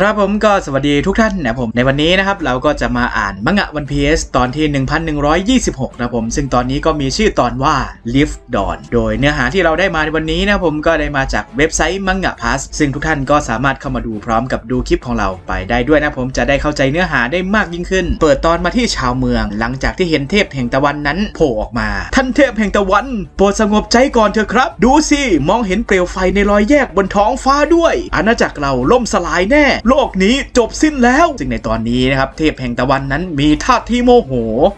ครับผมก็สวัสดีทุกท่านนะผมในวันนี้นะครับเราก็จะมาอ่านมังงะวันพีซตอนที่ 1126 นะผม ซึ่งตอนนี้ก็มีชื่อตอนว่า Lift Dawn โดยเนื้อหาที่เราได้มาในวันนี้นะผมก็ได้มาจากเว็บไซต์มังงะพาสซึ่งทุกท่านก็สามารถเข้ามาดูพร้อมกับดูคลิปของเราไปได้ด้วยนะผมจะได้เข้าใจเนื้อหาได้มากยิ่งขึ้น เปิดตอนมาที่ชาวเมือง หลังจากที่เห็นเทพแห่งตะวันนั้นโผล่ออกมา ท่านเทพแห่งตะวันโปรดสงบใจก่อนเถอะครับ ดูสิมองเห็นเปลวไฟในรอยแยกบนท้องฟ้าด้วย อาณาจักรเราล่มสลายแน่โลกนี้จบสิ้นแล้วซึ่งในตอนนี้นะครับเทพแห่งตะวันนั้นมีท่าที่โมโห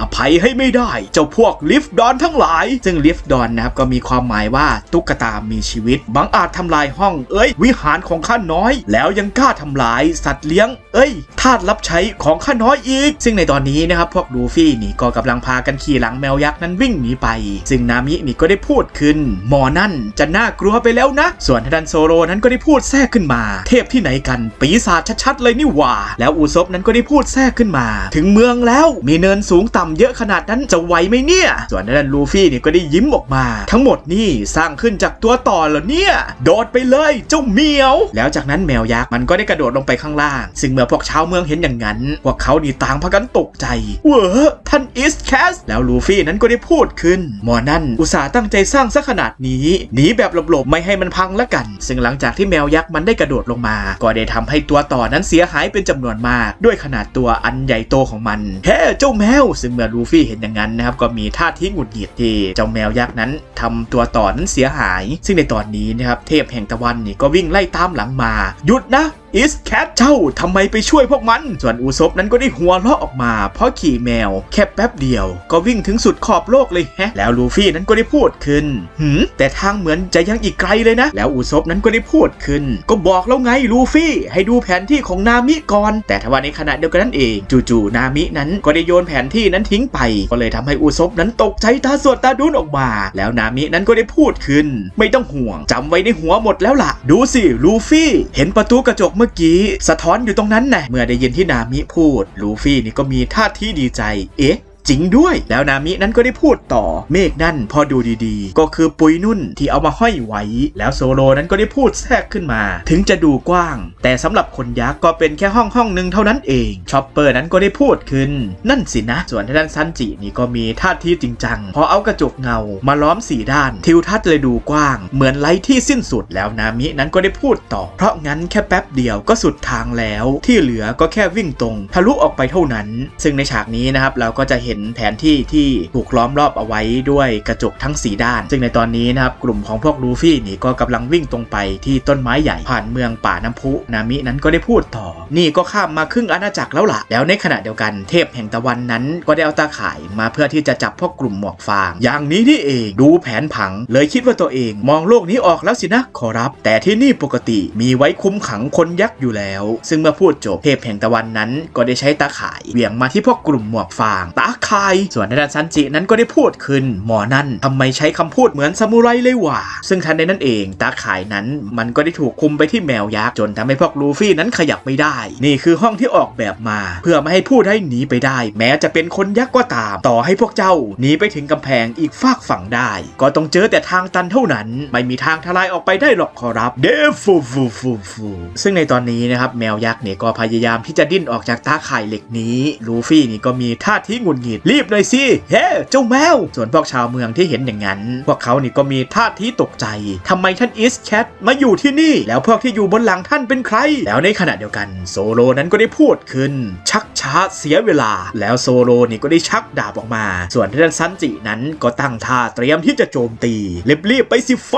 อภัยให้ไม่ได้ เจ้าพวกลิฟดอนทั้งหลาย ซึ่งลิฟดอนนะครับก็มีความหมายว่าตุ๊กตามีชีวิตบังอาจทำลายห้องเอ้ย วิหารของข้าน้อย แล้วยังกล้าทำลายสัตว์เลี้ยง เอ้ยทาสรับใช้ของข้าน้อยอีก ซึ่งในตอนนี้นะครับพวกลูฟี่นี่ก็กำลังพากันขี่หลังแมวยักษ์นั้นวิ่งหนีไป ซึ่งนามินี่ก็ได้พูดขึ้น หมอนั่นจะน่ากลัวไปแล้วนะ ส่วนทันโซโรนั้นก็ได้พูดแทรกขึ้นมา เทพที่ไหนกันปีศาจชัดๆเลยนี่หว่า แล้วอูซบนั้นก็ได้พูดแทรกขึ้นมา ถึงเมืองแล้วมีเนินสูงต่ำเยอะขนาดนั้นจะไหวไหมเนี่ย ส่วนทางดันลูฟี่นี่ก็ได้ยิ้มออกมา ทั้งหมดนี่สร้างขึ้นจากตัวต่อเหรอเนี่ย โดดไปเลยเจ้าเหมียว แล้วจากนั้นแมวยักษ์มันก็ได้กระโดดลงไปข้างล่าง ซึ่งเมื่อพวกชาวเมืองเห็นอย่างนั้น พวกเขานี่ต่างพากันตกใจ เว้อท่านอีสแคสแล้วลูฟี่นั้นก็ได้พูดขึ้น หมอนั่นอุตส่าห์ตั้งใจสร้างซะขนาดนี้หนีแบบหลบๆไม่ให้มันพังละกัน ซึ่งหลังจากที่แมวยักษ์มันได้กระโดดลงมา ก็ได้ทำให้ตัวต่อนั้นเสียหายเป็นจำนวนมาก ด้วยขนาดตัวอันใหญ่โตของมันแท้เจ้าแมว ซึ่งเมื่อลูฟี่เห็นอย่างนั้นนะครับก็มีท่าทีหงุดหงิดที่เจ้าแมวยักษ์นั้นทำตัวต่อนั้นเสียหาย ซึ่งในตอนนี้นะครับเทพแห่งตะวันนี่ก็วิ่งไล่ตามหลังมาหยุดนะ อิสแคทเจ้าทำไมไปช่วยพวกมัน ส่วนอูซบนั้นก็ได้หัวเราะออกมา เพราะขี่แมว แค่แป๊บเดียว ก็วิ่งถึงสุดขอบโลกเลยแฮะ แล้วลูฟี่นั้นก็ได้พูดขึ้นหืมแต่ทางเหมือนจะยังอีกไกลเลยนะ แล้วอูซบนั้นก็ได้พูดขึ้น ก็บอกแล้วไงลูฟี่ให้ดูแผนที่ของนามิก่อน แต่ทว่าในขณะเดียวกันนั่นเองจู่ๆนามินั้นก็ได้โยนแผนที่นั้นทิ้งไป ก็เลยทำให้อูซบนั้นตกใจตาสวดตาดุนออกมา แล้วนามินั้นก็ได้พูดขึ้น ไม่ต้องห่วงจำไว้ในหัวหมดแล้วล่ะ ดูสิลูฟี่ เห็นประตูกระจกมื่อกี้สะท้อนอยู่ตรงนั้นนะเมื่อได้ยินที่นามิพูดลูฟี่นี่ก็มีท่าที่ดีใจ เอ๊ะ จริงด้วย แล้วนามินั้นก็ได้พูดต่อ เมฆนั่นพอดูดีๆ ก็คือปุยนุ่นที่เอามาห้อยไว้ แล้วโซโลนั้นก็ได้พูดแทรกขึ้นมา ถึงจะดูกว้าง แต่สำหรับคนยักษ์ก็เป็นแค่ห้องห้องหนึ่งเท่านั้นเองชอปเปอร์นั้นก็ได้พูดขึ้น นั่นสินะ ส่วนทางด้านซันจินี่ก็มีท่าทีจริงจังพอเอากระจกเงามาล้อมสี่ด้าน ทิวทัศน์เลยดูกว้าง เหมือนไร้ที่สิ้นสุดแล้วนามินั้นก็ได้พูดต่อ เพราะงั้นแค่แป๊บเดียวก็สุดทางแล้ว ที่เหลือก็แค่วิ่งตรง ทะลุออกไปเท่านั้น ซึ่งในฉากนี้นะครับเราก็จะเห็นแผนที่ที่ถูกล้อมรอบเอาไว้ด้วยกระจกทั้ง 4 ด้าน ซึ่งในตอนนี้นะครับกลุ่มของพวกลูฟี่นี่ก็กำลังวิ่งตรงไปที่ต้นไม้ใหญ่ผ่านเมืองป่าน้ำพุ นามินั้นก็ได้พูดต่อ นี่ก็ข้ามมาครึ่งอาณาจักรแล้วล่ะ แล้วในขณะเดียวกันเทพแห่งตะวันนั้น ก็ได้เอาตาข่ายมาเพื่อที่จะจับพวกกลุ่มหมวกฟาง อย่างนี้นี่เองดูแผนผัง เลยคิดว่าตัวเองมองโลกนี้ออกแล้วสินะขอรับ แต่ที่นี่ปกติมีไว้คุ้มขังคนยักษ์อยู่แล้ว ซึ่งเมื่อพูดจบเทพแห่งตะวันนั้นก็ได้ใช้ตาข่ายเหวี่ยงมาที่พวกกลุ่มหมวกฟางตาข่ายส่วนทางด้านซันจินั้นก็ได้พูดขึ้น หมอนั่นทำไมใช้คำพูดเหมือนซามูไรเลยว่ะซึ่งทันในนั้นเองตาข่ายนั้นมันก็ได้ถูกคุมไปที่แมวยักษ์จนทำให้พวกลูฟี่นั้นขยับไม่ได้ นี่คือห้องที่ออกแบบมา เพื่อไม่ให้พูดให้หนีไปได้ แม้จะเป็นคนยักษ์ก็ตาม ต่อให้พวกเจ้าหนีไปถึงกำแพงอีกฝากฝั่งได้ ก็ต้องเจอแต่ทางตันเท่านั้น ไม่มีทางทลายออกไปได้หรอกขอรับเดฟูฟูฟูฟูซึ่งในตอนนี้นะครับแมวยักษ์เนี่ยก็พยายามที่จะดิ้นออกจากตาข่ายเหล็กนี้ลูฟี่นี่ก็มีท่าทีหงุดหงิดรีบหน่อยสิเฮ้เจ้าแมว ส่วนพวกชาวเมืองที่เห็นอย่างนั้น พวกเขานี่ก็มีท่าทีตกใจทำไมท่านอีสแคทมาอยู่ที่นี่ แล้วพวกที่อยู่บนหลังท่านเป็นใคร แล้วในขณะเดียวกันโซโลนั้นก็ได้พูดขึ้น ชักช้าเสียเวลา แล้วโซโลนี่ก็ได้ชักดาบออกมา ส่วนท่านซันจินั้นก็ตั้งท่าเตรียมที่จะโจมตีรีบๆไปสิไฟ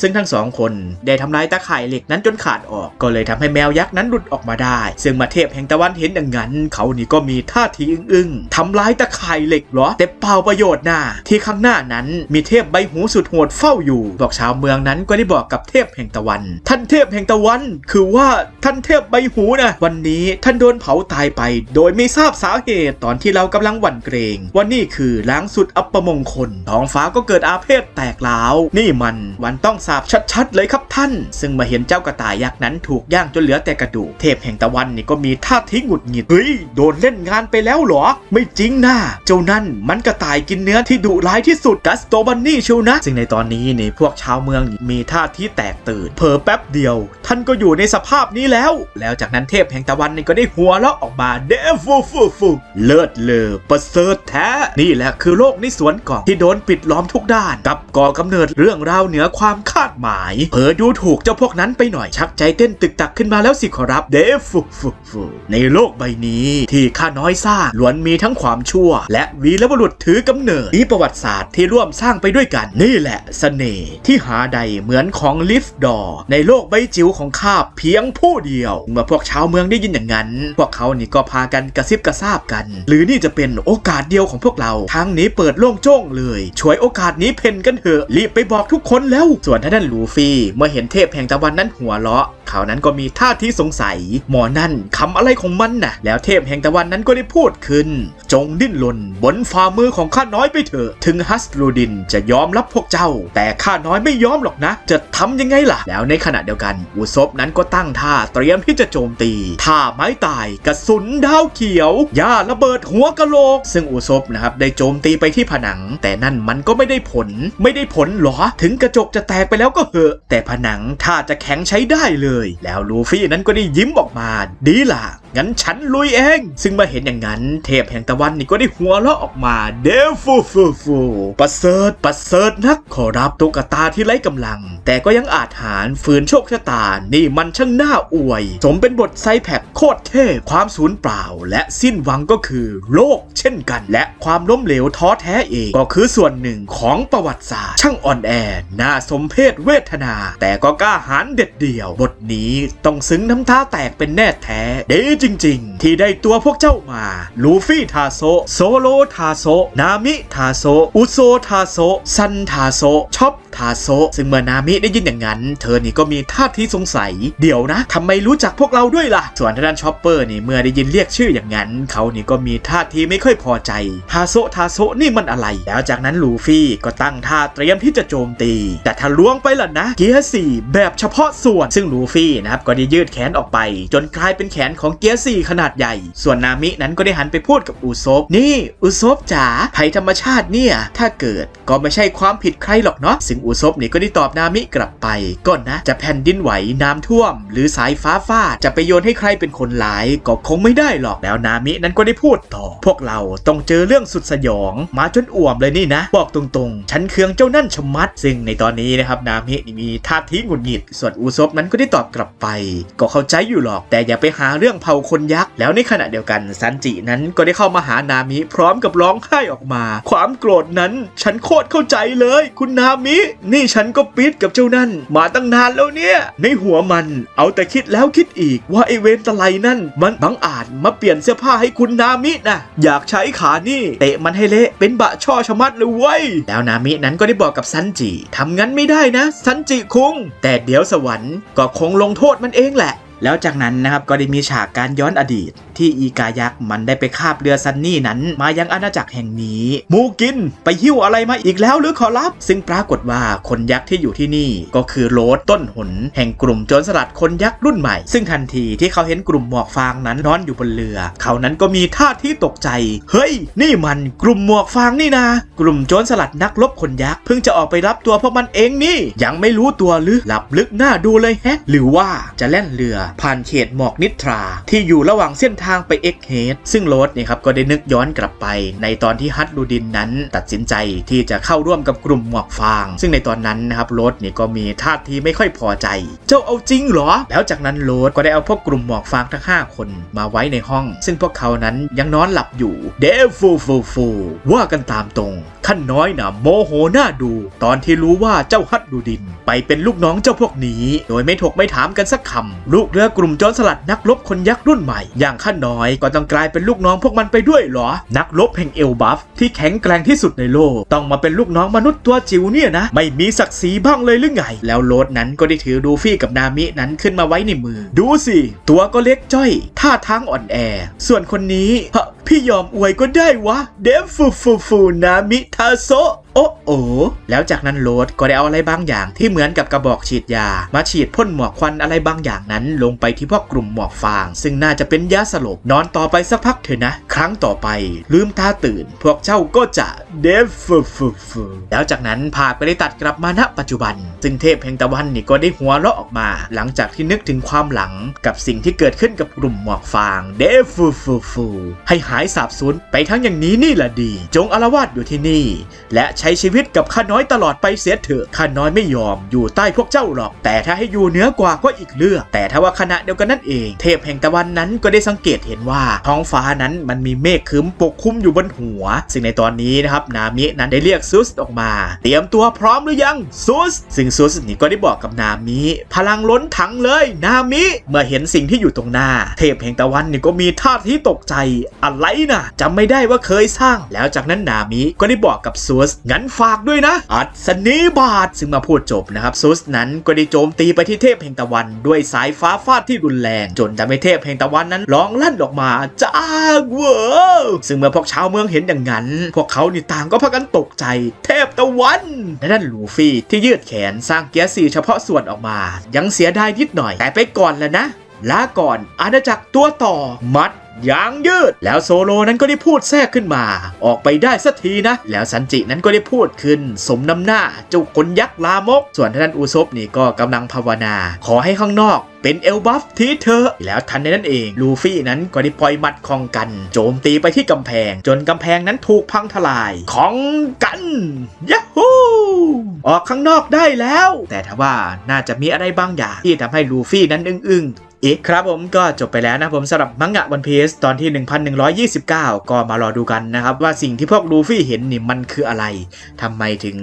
ซึ่งทั้งสองคนได้ทำลายตาข่ายเหล็กนั้นจนขาดออก ก็เลยทำให้แมวยักษ์นั้นหลุดออกมาได้ ซึ่งมาเทพแห่งตะวันเห็นอย่างนั้น เขานี่ก็มีท่าทีอึ้งๆทำลายตาข่ายเหล็กเหรอ แต่เปล่าประโยชน์นะที่ข้างหน้านั้นมีเทพใบหูสุดโหดเฝ้าอยู่ บอกชาวเมืองนั้นก็ได้บอกกับเทพแห่งตะวัน ท่านเทพแห่งตะวัน คือว่าท่านเทพใบหูนะวันนี้ท่านโดนเผาตายไป โดยไม่ทราบสาเหตุตอนที่เรากำลังหวั่นเกรงว่านี่คือล้างสุดอัปมงคลท้องฟ้าก็เกิดอาเพศแตกล้าวนี่มันวันต้องสาบชัดๆเลยครับท่าน ซึ่งมาเห็นเจ้ากระต่ายยักษ์นั้นถูกย่างจนเหลือแต่กระดูกเทพแห่งตะวันนี่ก็มีท่าทีหงุดหงิดเฮ้ยโดนเล่นงานไปแล้วเหรอ ไม่จริงนะเจ้านั่นมันกระต่ายกินเนื้อที่ดุร้ายที่สุดกัสโตบันนี่เชียวนะ ซึ่งในตอนนี้นี่พวกชาวเมืองมีท่าที่แตกตื่นเผลอแป๊บเดียว ท่านก็อยู่ในสภาพนี้แล้ว แล้วจากนั้นเทพแห่งตะวันนี่ก็ได้หัวเราะออกมาเดฟูฟูฟูเลิศเลอประเสริฐแท้ นี่แหละคือโลกในสวนเกาะที่โดนปิดล้อมทุกด้าน กับก่อกำเนิดเรื่องราวเหนือความคาดหมาย เผอดูถูกเจ้าพวกนั้นไปหน่อยชักใจเต้นตึกตักขึ้นมาแล้วสิขอรับเดฟูฟูฟูในโลกใบนี้ที่ข้าน้อยสร้างล้วนมีทั้งความชั่วและวีรบุรุษถือกำเนิดมีประวัติศาสตร์ที่ร่วมสร้างไปด้วยกัน นี่แหละเสน่ห์ที่หาใดเหมือนของลิฟดอร์ในโลกใบจิ๋วของข้าเพียงผู้เดียว เมื่อพวกชาวเมืองได้ยินอย่างนั้น พวกเขานี่ก็พากันกระซิบกระซาบกัน หรือนี่จะเป็นโอกาสเดียวของพวกเราทางนี้เปิดโล่งโจ้งเลยช่วยโอกาสนี้เพ่นกันเถอะรีบไปบอกทุกคนแล้ว ส่วนท่านั่นลูฟี่เมื่อเห็นเทพแห่งตะวันนั้นหัวเราะเขานั้นก็มีท่าที่สงสัย หมอนั่นคำอะไรของมันน่ะ แล้วเทพแห่งตะวันนั้นก็ได้พูดขึ้น จงดิ้นรนบนฝ่ามือของข้าน้อยไปเถอะ ถึงฮัสลูดินจะยอมรับพวกเจ้า แต่ข้าน้อยไม่ยอมหรอกนะ จะทำยังไงล่ะ แล้วในขณะเดียวกันอุซบนั้นก็ตั้งท่าเตรียมที่จะโจมตีท่าไม้ตายกระสุนดาวเขียวยาระเบิดหัวกะโหลก ซึ่งอุซบนะครับได้โจมตีไปที่ผนัง แต่นั่นมันก็ไม่ได้ผล ไม่ได้ผลหรอ ถึงกระจกจะแตกไปแล้วก็เหอะ แต่ผนังถ้าจะแข็งใช้ได้เลยแล้วลูฟี่นั้นก็ได้ยิ้มออกมา ดีล่ะ งั้นฉันลุยเอง ซึ่งมื่อเห็นอย่างนั้น เทพแห่งตะวันนี่ก็ได้หัวเราะออกมา เดฟูฟูฟูประเสริฐประเสริฐนักขอรับตุ๊กตาที่ไร้กำลัง แต่ก็ยังอาจหารฝืนโชคชะตา นี่มันช่างน่าอวย สมเป็นบทไซแพคโคตรเท่ความสูญเปล่า และสิ้นหวังก็คือ โลกเช่นกัน และความล้มเหลวท้อแท้เองก็คือส่วนหนึ่งของประวัติศาสตร์ ช่างอ่อนแอน่าสมเพศเวทนา แต่ก็กล้าหาญเด็ดเดี่ยวบทนี้ต้องซึ้งน้ำตาแตกเป็นแน่แท้ ดีจริง ๆ ที่ได้ตัวพวกเจ้ามา ลูฟี่ทาโซโซโลทาโซนามิทาโซอุโซทาโซซันทาโซช็อปทาโซซึ่งเมื่อนามิได้ยินอย่างนั้น เธอนี่ก็มีท่าทีสงสัย เดี๋ยวนะทำไมรู้จักพวกเราด้วยล่ะ ส่วนทางด้านช็อปเปอร์นี่เมื่อได้ยินเรียกชื่ออย่างนั้น เขานี่ก็มีท่าทีไม่ค่อยพอใจทาโซทาโซนี่มันอะไร แล้วจากนั้นลูฟี่ก็ตั้งท่าเตรียมที่จะโจมตี แต่ถ้าล้วงไปล่ะนะ เกียร์สี่แบบเฉพาะส่วนซึ่งลูฟนะครับก็ได้ยืดแขนออกไป จนกลายเป็นแขนของเกียร์สี่ขนาดใหญ่ ส่วนนามินั้นก็ได้หันไปพูดกับอุซบนี่อุซบจ๋าภัยธรรมชาติเนี่ย ถ้าเกิดก็ไม่ใช่ความผิดใครหรอกเนาะซึ่งอุซบนี่ก็ได้ตอบนามิกลับไปก็นนะจะแผ่นดินไหวน้ำท่วม หรือสายฟ้าฟาดจะไปโยนให้ใครเป็นคนร้ายก็คงไม่ได้หรอกแล้วนามินั้นก็ได้พูดต่อ พวกเราต้องเจอเรื่องสุดสยอง มาจนอ่วมเลยนี่นะ บอกตรงๆ ฉันเคืองเจ้านั่นชมัด ซึ่งในตอนนี้นะครับนามินี่มีท่าทีหงุดหงิด ส่วนอุซบนั้นก็ได้ตอบกลับไป ก็เข้าใจอยู่หรอก แต่อย่าไปหาเรื่องเผาคนยักษ์ แล้วในขณะเดียวกันซันจินั้นก็ได้เข้ามาหานามิ พร้อมกับร้องไห้ออกมา ความโกรธนั้นฉันโคตรเข้าใจเลย คุณนามิ นี่ฉันก็ปิดกับเจ้านั่น มาตั้งนานแล้วเนี่ยในหัวมัน เอาแต่คิดแล้วคิดอีกว่าไอเวนตะไลนั่น มันบังอาจมาเปลี่ยนเสื้อผ้าให้คุณนามินะอยากใช้ขานี่เตะมันให้เละเป็นบะช่อชะมัดเลยเว้ยแล้วนามินั้นก็ได้บอกกับซันจิทำงั้นไม่ได้นะซันจิคุงแต่เดี๋ยวสวรรค์ก็คงลงโทษมันเองแหละ แล้วจากนั้นนะครับก็ได้มีฉากการย้อนอดีต ที่อีกายักษ์มันได้ไปคาบเรือซันนี่นั้น มายังอาณาจักรแห่งนี้ มูกินไปหิ้วอะไรมาอีกแล้วหรือขอรับ ซึ่งปรากฏว่าคนยักษ์ที่อยู่ที่นี่ ก็คือโรสต้นหน แห่งกลุ่มโจรสลัดคนยักษ์รุ่นใหม่ ซึ่งทันทีที่เขาเห็นกลุ่มหมวกฟางนั้นนอนอยู่บนเรือ เขานั้นก็มีท่าที่ตกใจ เฮ้ย นี่มันกลุ่มหมวกฟางนี่นากลุ่มโจรสลัดนักรบคนยักษ์เพิ่งจะออกไปรับตัวพวกมันเองนี่ ยังไม่รู้ตัวหรือหลับลึกหน้าดูเลยแฮะ หรือว่าจะแล่นเรือผ่านเขตหมอกนิทรา ที่อยู่ระหว่างเส้นทางไปเอ็กเฮดซึ่งโรสเนี่ยครับก็ได้นึกย้อนกลับไป ในตอนที่ฮัตลูดินนั้นตัดสินใจที่จะเข้าร่วมกับกลุ่มหมวกฟาง ซึ่งในตอนนั้นนะครับโรสเนี่ยก็มีท่าทีไม่ค่อยพอใจ เจ้าเอาจริงเหรอ แล้วจากนั้นโรสก็ได้เอาพวกกลุ่มหมวกฟางทั้ง 5 คนมาไว้ในห้อง ซึ่งพวกเขานั้นยังนอนหลับอยู่เดฟูฟูฟูว่ากันตามตรงขั้นน้อยนะโมโหหน้าดู ตอนที่รู้ว่าเจ้าฮัตดูดิน ไปเป็นลูกน้องเจ้าพวกนี้ โดยไม่ถกไม่ถามกันสักคำลูกเรือกลุ่มโจรสลัดนักรบคนยักษ์รุ่นใหม่ อย่างข้าน้อยก็ต้องกลายเป็นลูกน้องพวกมันไปด้วยเหรอ นักรบแห่งเอลบัฟที่แข็งแกร่งที่สุดในโลก ต้องมาเป็นลูกน้องมนุษย์ตัวจิ๋วเนี่ยนะ ไม่มีศักดิ์ศรีบ้างเลยหรือไง แล้วโรดนั้นก็ได้ถือดูฟี่กับนามินั้นขึ้นมาไว้ในมือ ดูสิ ตัวก็เล็กจ้อย ท่าทางอ่อนแอ ส่วนคนนี้เพี่ยอมอวยก็ได้วะ เดฟฟูฟูฟูนามิทาโซโอ้โอแล้วจากนั้นโรดก็ได้เอาอะไรบางอย่างที่เหมือนกับกระบอกฉีดยา มาฉีดพ่นหมอกควันอะไรบางอย่างนั้นลงไปที่พวกกลุ่มหมอกฟาง ซึ่งน่าจะเป็นยาสลบนอนต่อไปสักพักเถอะนะ ครั้งต่อไป ลืมตาตื่น พวกเจ้าก็จะเดฟฟูฟูฟูแล้วจากนั้นภาพก็ได้ตัดกลับมาณปัจจุบัน ซึ่งเทพแห่งตะวันนี่ก็ได้หัวเราะออกมา หลังจากที่นึกถึงความหลังกับสิ่งที่เกิดขึ้นกับกลุ่มหมอกฟางเดฟฟูฟูฟูให้หาายสาบสูญไปทั้งอย่างนี้นี่แหละดี จงอารวาสอยู่ที่นี่ และใช้ชีวิตกับข้าน้อยตลอดไปเสียเถอะข้าน้อยไม่ยอมอยู่ใต้พวกเจ้าหรอก แต่ถ้าให้อยู่เหนือกว่าก็อีกเรื่อง แต่ถ้าว่าขณะเดียวกันนั่นเอง เทพแห่งตะวันนั้นก็ได้สังเกตเห็นว่าท้องฟ้านั้นมันมีเมฆครึ้มปกคลุมอยู่บนหัว ซึ่งในตอนนี้นะครับนามินั้นได้เรียกซุสออกมา เตรียมตัวพร้อมหรือยังซุสซึ่งซุสนี่ก็ได้บอกกับนามิพลังล้นถังเลยนามิเมื่อเห็นสิ่งที่อยู่ตรงหน้า เทพแห่งตะวันนี่ก็มีท่าที่ตกใจอะไรนะจำไม่ได้ว่าเคยสร้าง แล้วจากนั้นนามิก็ได้บอกกับซุสงั้นฝากด้วยนะ อัศนีบาทซึ่งมาพูดจบนะครับซุสนั้นก็ได้โจมตีไปที่เทพแห่งตะวัน ด้วยสายฟ้าฟาดที่รุนแรง จนทำให้เทพแห่งตะวันนั้นร้องลั่นออกมาจ้าเวอร์ซึ่งเมื่อพวกชาวเมืองเห็นอย่างนั้น พวกเขานี่ต่างก็พากันตกใจ เทพตะวันและนั่นลูฟี่ที่ยืดแขนสร้างเกียร์สี่เฉพาะส่วนออกมา ยังเสียดายนิดหน่อยแต่ไปก่อนแล้วนะ ลาก่อนอาณาจักรตัวต่อ มัดยางยืด แล้วโซโลนั้นก็ได้พูดแทรกขึ้นมา ออกไปได้สักทีนะ แล้วซันจินั้นก็ได้พูดขึ้น สมน้ำหน้าเจ้าคนยักษ์ลามก ส่วนท่านอูซบนี่ก็กำลังภาวนา ขอให้ข้างนอกเป็นเอลบัฟทีเธอ แล้วทันในนั้นเอง ลูฟี่นั้นก็ได้ปล่อยมัดของกัน โจมตีไปที่กำแพง จนกำแพงนั้นถูกพังทลาย ของกันยะฮู ออกข้างนอกได้แล้ว แต่ถ้าว่าน่าจะมีอะไรบางอย่างที่ทำให้ลูฟี่นั้นอึ้งๆ อีกครับผมก็จบไปแล้วนะผมสำหรับมังงะวันพีซตอนที่ 1129 ก็มารอดูกันนะครับว่าสิ่งที่พวกลูฟี่เห็นนี่มันคืออะไรทำไมถึง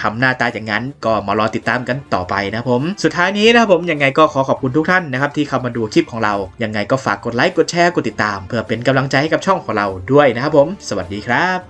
ทำหน้าตาอย่างนั้น ก็มารอติดตามกันต่อไปนะผมสุดท้ายนี้นะผมยังไงก็ขอขอบคุณทุกท่านนะครับที่เข้ามาดูคลิปของเรายังไงก็ฝากกดไลค์กดแชร์กดติดตาม เพื่อเป็นกำลังใจให้กับช่องของเราด้วยนะครับผม สวัสดีครับ